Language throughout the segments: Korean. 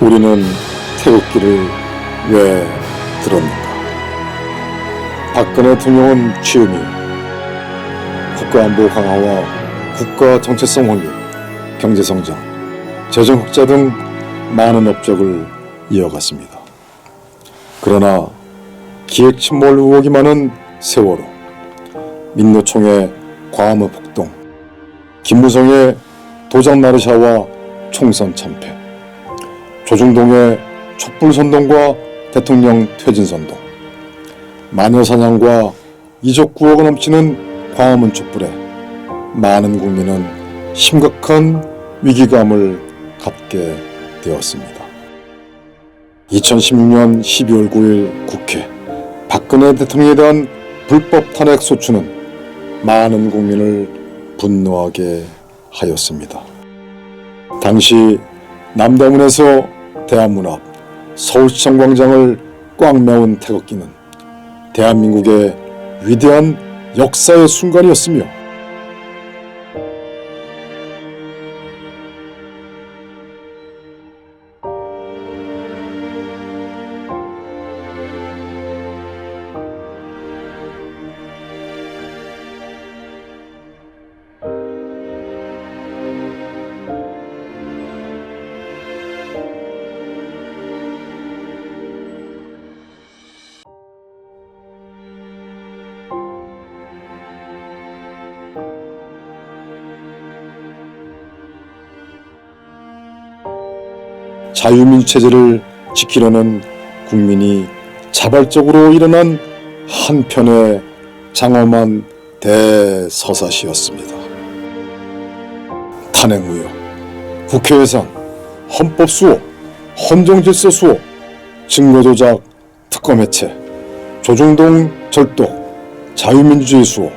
우리는 태극기를 왜 들었는가? 박근혜 대통령은 취임 이후 국가안보 강화와 국가 정체성 확립, 경제성장, 재정 흑자 등 많은 업적을 이어갔습니다. 그러나 기획 침몰 의혹이 많은 세월호, 민노총의 과무 폭동, 김무성의 도장 나르샤와 총선 참패, 조중동의 촛불 선동과 대통령 퇴진 선동, 마녀 사냥과 이적 구호가 넘치는 광화문 촛불에 많은 국민은 심각한 위기감을 갖게 되었습니다. 2016년 12월 9일 국회 박근혜 대통령에 대한 불법 탄핵 소추는 많은 국민을 분노하게 하였습니다. 당시 남대문에서 대한문 앞 서울시청 광장을 꽉 메운 태극기는 대한민국의 위대한 역사의 순간이었으며 자유민주 체제를 지키려는 국민이 자발적으로 일어난 한편의 장엄한 대서사시였습니다. 탄핵 무효, 국회 예산, 헌법 수호, 헌정 질서 수호, 증거 조작, 특검 해체, 조중동 절독, 자유민주주의 수호.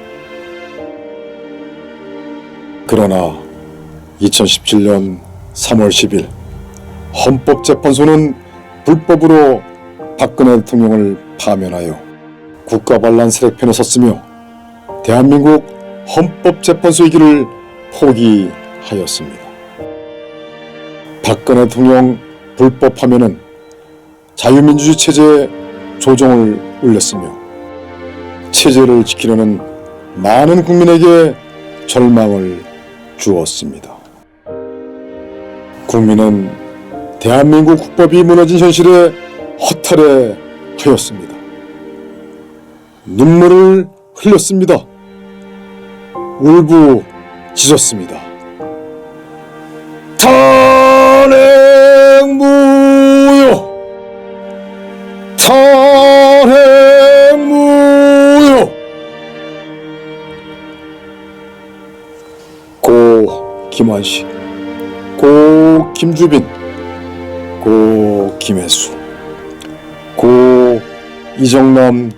그러나 2017년 3월 10일 헌법재판소는 불법으로 박근혜 대통령을 파면하여 국가 반란 세력편에 섰으며 대한민국 헌법재판소의 길을 포기하였습니다. 박근혜 대통령 불법 파면은 자유민주주의 체제에 조정을 울렸으며 체제를 지키려는 많은 국민에게 절망을 주었습니다. 국민은 대한민국 국법이 무너진 현실에 허탈해 하였습니다. 눈물을 흘렸습니다. 울부짖었습니다. 탄핵 무효! 탄핵 무효! 고 김환식, 고 김주빈, 고 김혜수, 고 이정남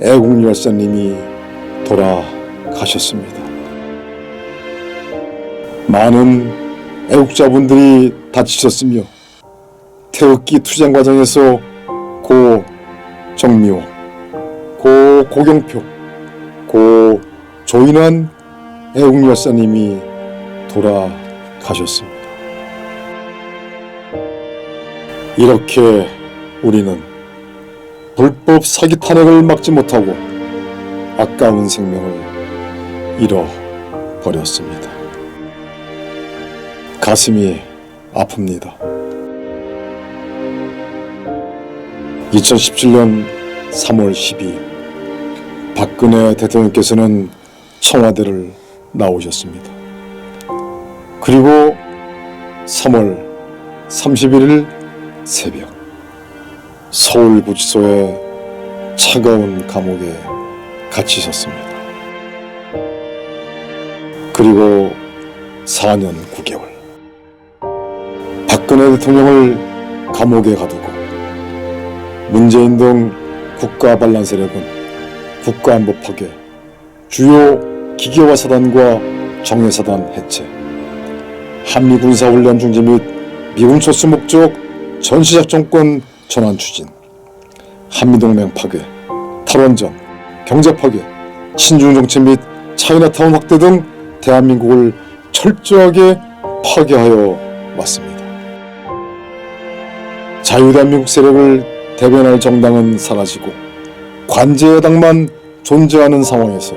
애국열사님이 돌아가셨습니다. 많은 애국자분들이 다치셨으며 태극기 투쟁 과정에서 고 정미호, 고 고경표, 고 조인환 애국열사님이 돌아가셨습니다. 이렇게 우리는 불법 사기 탄핵을 막지 못하고 아까운 생명을 잃어버렸습니다. 가슴이 아픕니다. 2017년 3월 12일 박근혜 대통령께서는 청와대를 나오셨습니다. 그리고 3월 31일 새벽 서울 구치소의 차가운 감옥에 갇히셨습니다. 그리고 4년 9개월 박근혜 대통령을 감옥에 가두고 문재인 등 국가 반란 세력은 국가안보 파괴, 주요 기계화 사단과 정예 사단 해체, 한미 군사 훈련 중지 및 미군 철수 목적 전시작전권 전환 추진, 한미동맹 파괴, 탈원전, 경제 파괴, 친중 정책 및 차이나타운 확대 등 대한민국을 철저하게 파괴하여 왔습니다. 자유대한민국 세력을 대변할 정당은 사라지고 관제 야당만 존재하는 상황에서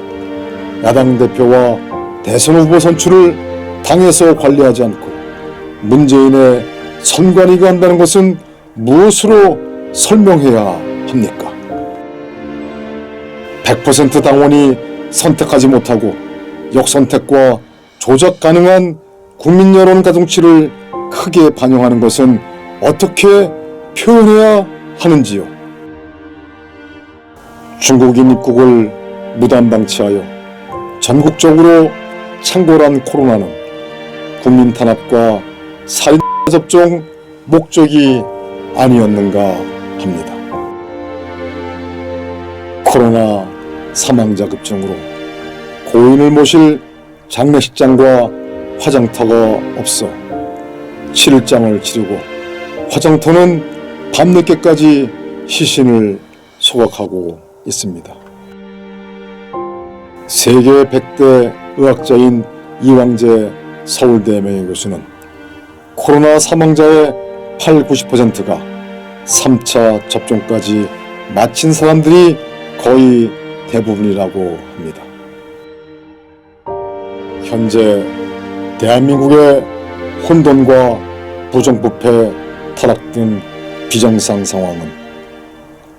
야당 대표와 대선 후보 선출을 당에서 관리하지 않고 문재인의 선관위가 한다는 것은 무엇으로 설명해야 합니까? 100% 당원이 선택하지 못하고 역선택과 조작 가능한 국민 여론 가중치를 크게 반영하는 것은 어떻게 표현해야 하는지요? 중국인 입국을 무단 방치하여 전국적으로 창궐한 코로나는 국민 탄압과 살인 접종 목적이 아니었는가 합니다. 코로나 사망자 급증으로 고인을 모실 장례식장과 화장터가 없어 7일장을 치르고 화장터는 밤늦게까지 시신을 소각하고 있습니다. 세계 100대 의학자인 이왕재 서울대 명예교수는 코로나 사망자의 8, 90%가 3차 접종까지 마친 사람들이 거의 대부분이라고 합니다. 현재 대한민국의 혼돈과 부정부패, 타락 등 비정상 상황은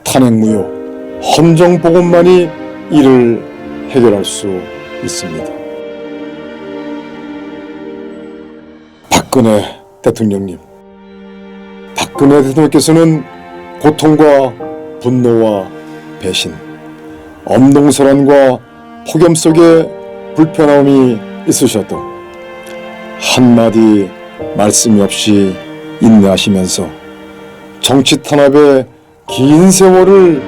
탄핵무효, 헌정보건만이 이를 해결할 수 있습니다. 박근혜 대통령님, 박근혜 대통령께서는 고통과 분노와 배신, 엄동설환과 폭염 속에 불편함이 있으셔도 한마디 말씀이 없이 인내하시면서 정치 탄압의 긴 세월을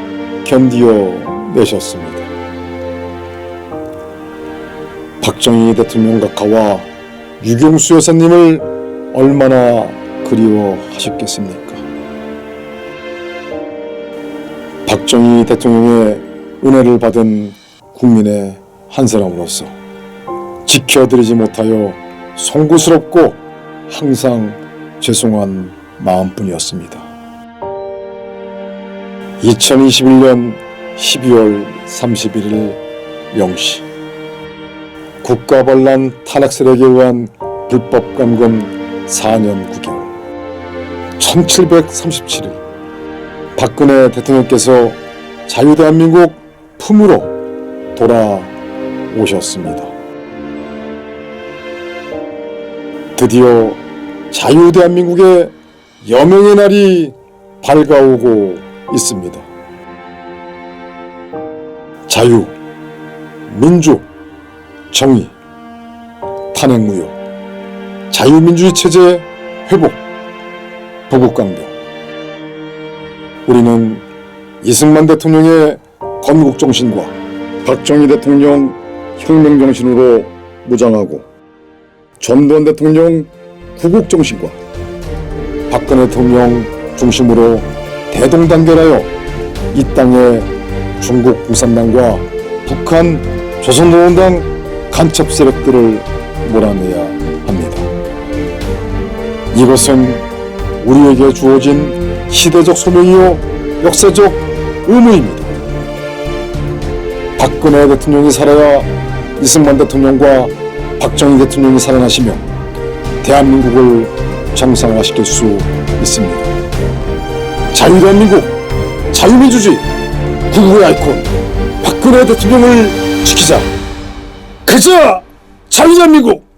견디어 내셨습니다. 박정희 대통령 각하와 유경수 여사님을 얼마나 그리워하셨겠습니까? 박정희 대통령의 은혜를 받은 국민의 한 사람으로서 지켜드리지 못하여 송구스럽고 항상 죄송한 마음뿐이었습니다. 2021년 12월 31일 0시 국가반란 탄핵 세력에 의한 불법 감금 4년 9개월 1737일 박근혜 대통령께서 자유대한민국 품으로 돌아오셨습니다. 드디어 자유대한민국의 여명의 날이 밝아오고 있습니다. 자유, 민주, 정의, 탄핵무효, 자유민주주의 체제 회복, 부국강병. 우리는 이승만 대통령의 건국 정신과 박정희 대통령 혁명 정신으로 무장하고 전두환 대통령 구국 정신과 박근혜 대통령 중심으로 대동단결하여 이 땅에 중국 공산당과 북한 조선노동당 간첩 세력들을 몰아내야 합니다. 이것은 우리에게 주어진 시대적 소명이요 역사적 의무입니다. 박근혜 대통령이 살아야 이승만 대통령과 박정희 대통령이 살아나시며 대한민국을 정상화시킬 수 있습니다. 자유대한민국, 자유민주주의, 구국의 아이콘 박근혜 대통령을 지키자. 가자! 자유대한민국!